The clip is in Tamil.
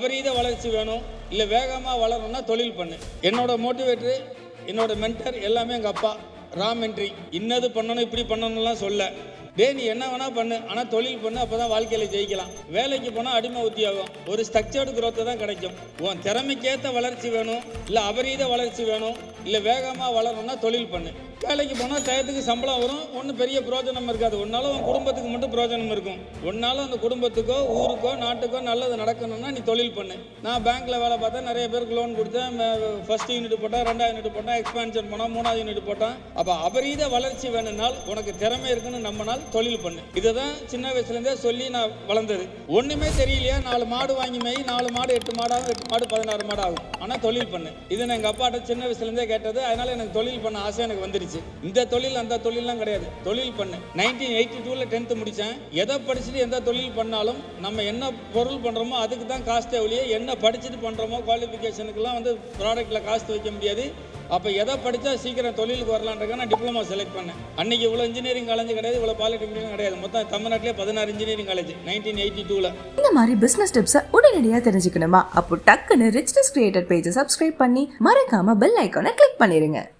விபரீத வளர்ச்சி வேணும் இல்லை வேகமாக வளரணும்னா தொழில் பண்ணு. என்னோட மோட்டிவேட்ரு என்னோட மென்டர் எல்லாமே எங்கள் அப்பா. ராம் என்ட்ரி இன்னது பண்ணணும் இப்படி பண்ணணும்லாம் சொல்ல. டே நீ என்ன வேணால் பண்ணு. ஆனால் தொழில் பண்ணு அப்போ தான் வாழ்க்கையில் ஜெயிக்கலாம். வேலைக்கு போனால் அடிமை உத்தியோகம். ஒரு ஸ்ட்ரக்சர்டு குரோத்தை தான் கிடைக்கும். உன் திறமைக்கேற்ற வளர்ச்சி வேணும். இல்லை அபரீத வளர்ச்சி வேணும். இல்லை வேகமாக வளரணும்னா தொழில் பண்ணு. வேலைக்கு போனால் டயத்துக்கு சம்பளம் வரும். ஒன்றும் பெரிய பிரயோஜனம் இருக்காது. ஒன்னாலும் உன் குடும்பத்துக்கு மட்டும் பிரயோஜனம் இருக்கும். ஒன்னாலும் அந்த குடும்பத்துக்கோ ஊருக்கோ நாட்டுக்கோ நல்லது நடக்கணும்னா நீ தொழில் பண்ணு. நான் பேங்க்கில் வேலை பார்த்தா நிறைய பேருக்கு லோன் கொடுத்தேன். ஃபர்ஸ்ட் யூனிட் போட்டேன். ரெண்டாவது யூனிட் போட்டேன். எக்ஸ்பான்ஷன் போனால் மூணாவது யூனிட் போட்டேன். அப்போ அபரீத வளர்ச்சி வேணும்னால் உனக்கு திறமை இருக்குன்னு நம்மனால் தொழில் பண்ணு. இதை தான் சின்ன வயசுலேருந்தே சொல்லி நான் வளர்ந்தது. ஒன்றுமே தெரியலையா? நாலு மாடு வாங்கி மேய் நாலு மாடு எட்டு மாடாகும் எட்டு மாடு பதினாறு மாடு ஆகும். ஆனால் தொழில் பண்ணு. இது நான் எங்கள் அப்பாட்ட சின்ன வயசுலேருந்தே கேட்டது. அதனால எனக்கு தொழில் பண்ண ஆசை எனக்கு வந்துருச்சு. இந்த தொழில் அந்த தொழில்லாம் கிடையாது. தொழில் பண்ணு. நைன்டீன் எயிட்டி டூவில் டென்த்து முடித்தேன் எதை படிச்சுட்டு எந்த தொழில் பண்ணாலும் நம்ம என்ன பொருள் பண்ணுறோமோ அதுக்கு தான் காஸ்ட் ஒழிய என்ன படிச்சுட்டு பண்ணுறோமோ குவாலிஃபிகேஷனுக்குலாம் வந்து ப்ராடக்ட்டில் காஸ்ட் வைக்க முடியாது. அப்போ எதை படித்தா சீக்கிரம் தொழிலுக்கு வரலான்றக்க நான் டிப்ளமோ செலக்ட் பண்ணேன். அன்னைக்கு இவ்வளோ இன்ஜினியரிங் காலேஜ் கிடையாது இவ்வளோ பாலிடெக்னிக் கிடையாது. மொத்தம் தமிழ்நாட்டிலே பதினாறு இன்ஜினியரிங் காலேஜ் நைன்டீன் எயிட்டி டூவில் இந்த மாதிரி பிஸ்னஸ் டிப்ஸை உடனடியாக தெரிஞ்சுக்கணுமா? அப்போ டக்குன்னு ரிச்னஸ் கிரியேட்டர் பேஜை சப்ஸ்கிரைப் பண்ணி மறக்காம பெல் ஐக்கானை கிளிக் பண்ணிடுங்க